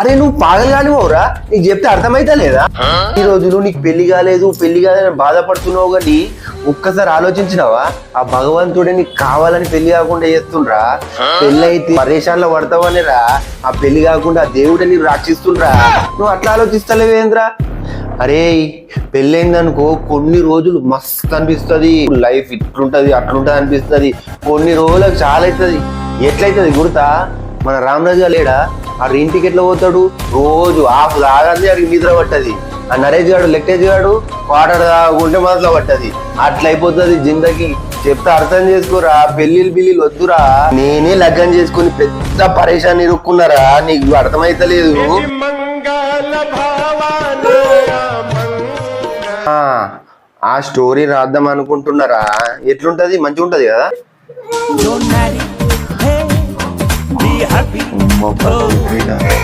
అరే నువ్వు పాగలు కానివ్వరా నీకు చెప్తే అర్థమైతే లేదా? ఈ రోజులు నీకు పెళ్ళి కాలేదు పెళ్ళి కాలేదని బాధపడుతున్నావు కానీ ఒక్కసారి ఆలోచించినావా? ఆ భగవంతుడే నీకు కావాలని పెళ్ళి కాకుండా చేస్తుండ్రా. పెళ్ళి అయితే పరేషాన్లో పడతావనిరా. ఆ పెళ్ళి కాకుండా ఆ దేవుడే నీకు రక్షిస్తుండ్రా. నువ్వు అట్లా ఆలోచిస్తలేవేంద్రా అరే పెళ్ళైందనుకో కొన్ని రోజులు మస్తు అనిపిస్తుంది. లైఫ్ ఇట్లుంటది అట్లుంటది అనిపిస్తుంది. కొన్ని రోజులకు చాలా అవుతుంది ఎట్లయితుంది గుర్తా? మన రామరాజు లేడా? ఆ ఇంటికి ఎట్లా పోతాడు? రోజు హాఫ్ తాగంది అడిగి నిద్ర పట్టది. ఆ నరేష్ గాడు లెక్టేజ్ గాడు వాటర్ తాగుంటే మొదట్లో పట్టది. అట్లా అయిపోతుంది జిందకి చెప్తే అర్థం చేసుకోరా? పెళ్ళిళ్ళు బిల్లిలు వద్దురా. నేనే లగ్గం చేసుకుని పెద్ద పరేషాన్ని ఇరుక్కున్నారా? నీకు అర్థమైతలేదు. ఆ, ఆ స్టోరీ రాద్దాం అనుకుంటున్నారా? ఎట్లుంటది? మంచిగా ఉంటది కదా mo pa.